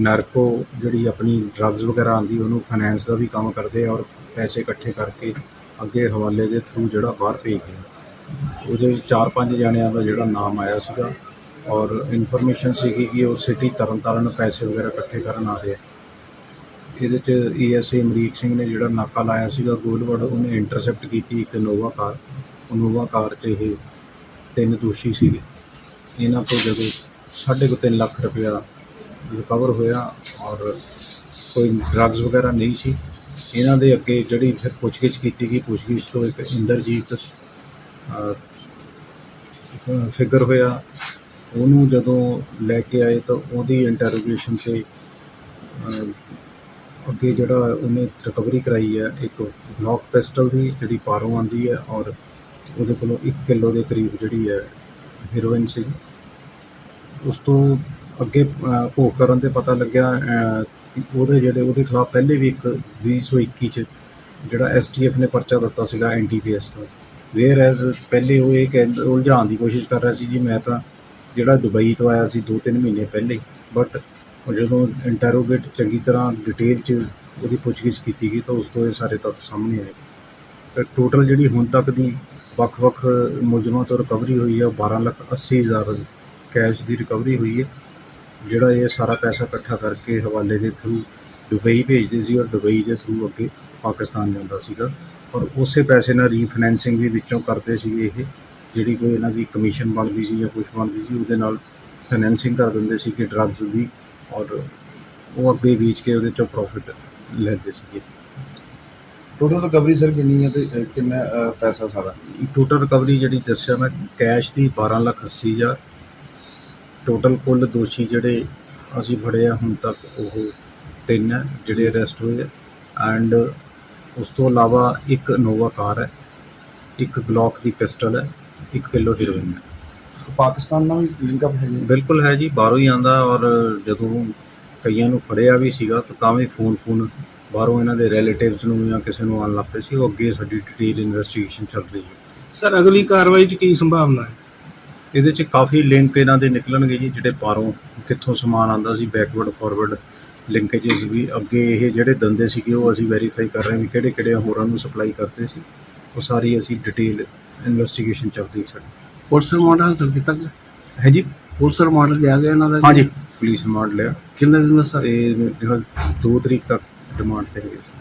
Narco ਜਿਹੜੀ ਆਪਣੀ drugs ਵਗੈਰਾ ਆਉਂਦੀ, ਉਹਨੂੰ ਫਾਈਨੈਂਸ ਦਾ ਵੀ ਕੰਮ ਕਰਦੇ ਔਰ ਪੈਸੇ ਇਕੱਠੇ ਕਰਕੇ ਅੱਗੇ ਹਵਾਲੇ ਦੇ ਥਰੂ ਜਿਹੜਾ ਬਾਹਰ ਭੇਜਦੇ ਉਹਦੇ ਵਿੱਚ ਚਾਰ ਪੰਜ ਜਣਿਆਂ ਦਾ ਜਿਹੜਾ ਨਾਮ ਆਇਆ ਸੀਗਾ ਔਰ ਇਨਫੋਰਮੇਸ਼ਨ ਸੀਗੀ ਕਿ ਉਹ ਸਿਟੀ ਤਰਨਤਾਰਨ ਪੈਸੇ ਵਗੈਰਾ ਇਕੱਠੇ ਕਰਨ ਆ ਰਹੇ ਆ। ਇਹਦੇ ਚ ਏਐਸਏ ਅਮਰੀਕ ਸਿੰਘ ਨੇ ਜਿਹੜਾ ਨਾਕਾ ਲਾਇਆ ਸੀਗਾ ਗੋਲਵੜ, ਉਹਨੇ ਇੰਟਰਸੈਪਟ ਕੀਤੀ ਇੱਕ ਨੋਵਾ ਕਾਰ। ਉਹ ਨੋਵਾ ਕਾਰ 'ਚ ਇਹ ਤਿੰਨ ਦੋਸ਼ੀ ਸੀਗੇ। ਇਹਨਾਂ ਤੋਂ ਜਦੋਂ ਸਾਢੇ ਕੁ ਤਿੰਨ ਲੱਖ ਰੁਪਇਆ ਰਿਕਵਰ ਹੋਇਆ ਔਰ ਕੋਈ ਡਰੱਗਸ ਵਗੈਰਾ ਨਹੀਂ ਸੀ। ਇਹਨਾਂ ਦੇ ਅੱਗੇ ਜਿਹੜੀ ਫਿਰ ਪੁੱਛਗਿੱਛ ਕੀਤੀ ਗਈ। ਪੁੱਛਗਿੱਛ ਤੋਂ ਇੱਕ ਇੰਦਰਜੀਤ ਫਿਗਰ ਹੋਇਆ। ਉਹਨੂੰ ਜਦੋਂ ਲੈ ਕੇ ਆਏ ਤਾਂ ਉਹਦੀ ਇੰਟਰੋਗੇਸ਼ਨ ਤੇ ਅੱਗੇ ਜਿਹੜਾ ਉਹਨੇ ਰਿਕਵਰੀ ਕਰਾਈ ਹੈ, ਇੱਕ ਬਲੌਕ ਪਿਸਟਲ ਦੀ ਜਿਹੜੀ ਪਾਰੋਂ ਆਂਦੀ ਹੈ ਔਰ ਉਹਦੇ ਕੋਲੋਂ 1 ਕਿਲੋ ਦੇ ਕਰੀਬ ਜਿਹੜੀ ਹੈ ਹੀਰੋਇਨ ਸੀ। ਉਸ ਤੋਂ ਅੱਗੇ ਭੋਗ ਕਰਨ ਤੇ ਪਤਾ ਲੱਗਿਆ ਉਹਦੇ ਜਿਹੜੇ, ਉਹਦੇ ਖਿਲਾਫ ਪਹਿਲੇ ਵੀ ਇੱਕ 2021 ਚ ਜਿਹੜਾ ਐਸਟੀਐਫ ਨੇ ਪਰਚਾ ਦਿੱਤਾ ਸੀਗਾ ਐਨਟੀਪੀਐਸ ਦਾ। ਵੇਅਰ ਐਜ਼ ਪਹਿਲੇ ਉਹ ਇਹ ਕਹਿ ਉਲਝਾਉਣ ਦੀ ਕੋਸ਼ਿਸ਼ ਕਰ ਰਿਹਾ ਸੀ, ਜੀ, ਮੈਂ ਤਾਂ ਜਿਹੜਾ ਦੁਬਈ ਤੋਂ ਆਇਆ ਸੀ 2-3 ਮਹੀਨੇ ਪਹਿਲੇ ਬਟ ਜਦੋਂ ਇੰਟਰੋਗੇਟ ਚੰਗੀ ਤਰ੍ਹਾਂ ਡਿਟੇਲ ਚ ਉਹਦੀ ਪੁੱਛਗਿੱਛ ਕੀਤੀ ਗਈ, ਤਾਂ ਉਸ ਤੋਂ ਇਹ ਸਾਰੇ ਤੱਥ ਸਾਹਮਣੇ ਆਏ। ਤੇ ਟੋਟਲ ਜਿਹੜੀ ਹੁਣ ਤੱਕ ਦੀ ਵੱਖ-ਵੱਖ ਮੁਲਜ਼ਮਾਂ ਤੋਂ ਰਿਕਵਰੀ ਹੋਈ ਹੈ ਉਹ 12 ਲੱਖ 80 ਹਜ਼ਾਰ ਕੈਸ਼ ਦੀ ਰਿਕਵਰੀ ਹੋਈ ਹੈ ਜਿਹੜਾ ਇਹ ਸਾਰਾ ਪੈਸਾ ਇਕੱਠਾ ਕਰਕੇ ਹਵਾਲੇ ਦੇ ਥਰੂ ਦੁਬਈ ਭੇਜਦੇ ਸੀ ਔਰ ਦੁਬਈ ਦੇ ਥਰੂ ਅੱਗੇ ਪਾਕਿਸਤਾਨ ਜਾਂਦਾ ਸੀਗਾ ਔਰ ਉਸੇ ਪੈਸੇ ਨਾਲ ਰੀਫਾਈਨੈਂਸਿੰਗ ਵੀ ਵਿੱਚੋਂ ਕਰਦੇ ਸੀਗੇ ਇਹ ਜਿਹੜੀ ਕੋਈ ਇਹਨਾਂ ਦੀ ਕਮਿਸ਼ਨ ਬਣਦੀ ਸੀ ਜਾਂ ਕੁਝ ਬਣਦੀ ਸੀ ਉਹਦੇ ਨਾਲ ਫਾਈਨੈਂਸਿੰਗ ਕਰ ਦਿੰਦੇ ਸੀ ਕਿ ਡਰੱਗਸ ਦੀ ਔਰ ਉਹ ਅੱਗੇ ਵੇਚ ਕੇ ਉਹਦੇ ਚੋਂ ਪ੍ਰੋਫਿਟ ਲੈਂਦੇ ਸੀਗੇ। ਟੋਟਲ ਰਿਕਵਰੀ ਸਰ ਕਿੰਨੀ ਹੈ ਤੇ ਕਿੰਨਾ ਪੈਸਾ ਸਾਰਾ? ਟੋਟਲ ਰਿਕਵਰੀ ਜਿਹੜੀ ਦੱਸਿਆ ਮੈਂ ਕੈਸ਼ ਦੀ 12 ਲੱਖ 80 ਹਜ਼ਾਰ ਟੋਟਲ ਕੁੱਲ ਦੋਸ਼ੀ ਜਿਹੜੇ ਅਸੀਂ ਫੜੇ ਆ ਹੁਣ ਤੱਕ ਉਹ ਤਿੰਨ ਹੈ ਜਿਹੜੇ ਅਰੈਸਟ ਹੋਏ ਆ। ਐਂਡ ਉਸ ਤੋਂ ਇਲਾਵਾ ਇੱਕ ਨੋਵਾ ਕਾਰ ਹੈ ਇੱਕ ਗਲੌਕ ਦੀ ਪਿਸਟਲ ਹੈ 1 ਕਿਲੋ ਹੀਰੋਇਨ ਹੈ ਪਾਕਿਸਤਾਨ ਨਾਲ ਵੀ ਲਿੰਕ ਅਪ ਹੈ ਜੀ ਬਿਲਕੁਲ ਹੈ ਜੀ ਬਾਹਰੋਂ ਹੀ ਆਂਦਾ ਔਰ ਜਦੋਂ ਕਈਆਂ ਨੂੰ ਫੜਿਆ ਵੀ ਸੀਗਾ ਤਾਂ ਤਾਂ ਵੀ ਫੋਨ ਫੋਨ ਬਾਹਰੋਂ ਇਹਨਾਂ ਦੇ ਰਿਲੇਟਿਵਸ ਨੂੰ ਜਾਂ ਕਿਸੇ ਨੂੰ ਆਉਣ ਲੱਗ ਪਏ ਸੀ ਉਹ ਅੱਗੇ ਸਾਡੀ ਡਿਟੇਲ ਇਨਵੈਸਟੀਗੇਸ਼ਨ ਚੱਲ ਰਹੀ ਹੈ। ਸਰ ਅਗਲੀ ਕਾਰਵਾਈ 'ਚ ਕੀ ਸੰਭਾਵਨਾ ਹੈ? ਇਹਦੇ 'ਚ ਕਾਫੀ ਲਿੰਕ ਇਹਨਾਂ ਦੇ ਨਿਕਲਣਗੇ ਜੀ ਜਿਹੜੇ ਬਾਹਰੋਂ ਕਿੱਥੋਂ ਸਮਾਨ ਆਂਦਾ ਸੀ ਬੈਕਵਰਡ ਫਾਰਵਰਡ ਲਿੰਕੇजेस ਵੀ। ਅੱਗੇ ਇਹ ਜਿਹੜੇ ਦੰਦੇ ਸੀਗੇ ਉਹ ਅਸੀਂ ਵੈਰੀਫਾਈ ਕਰ ਰਹੇ ਹਾਂ ਵੀ ਕਿਹੜੇ ਕਿਹੜੇ ਹੋਰਾਂ ਨੂੰ ਸਪਲਾਈ ਕਰਦੇ ਸੀ। ਉਹ ਸਾਰੀ ਅਸੀਂ ਡਿਟੇਲ ਇਨਵੈਸਟੀਗੇਸ਼ਨ ਚੱਲ ਰਹੀ ਸਾਡੀ। ਪੁਲਿਸ ਰਿਮਾਂਡ ਹਾਸਲ ਕੀਤਾ ਗਿਆ? ਹੈ ਜੀ। ਪੁਲਿਸ ਰਿਮਾਂਡ ਲਿਆ ਗਿਆ ਇਹਨਾਂ ਦਾ? ਹਾਂਜੀ ਪੁਲਿਸ ਰਿਮਾਂਡ ਲਿਆ। ਕਿੰਨੇ ਦਿਨ ਦਾ ਸਰ? ਇਹ 2 ਤਰੀਕ ਤੱਕ ਡਿਮਾਂਡ ਤੇ ਹੈਗੇ।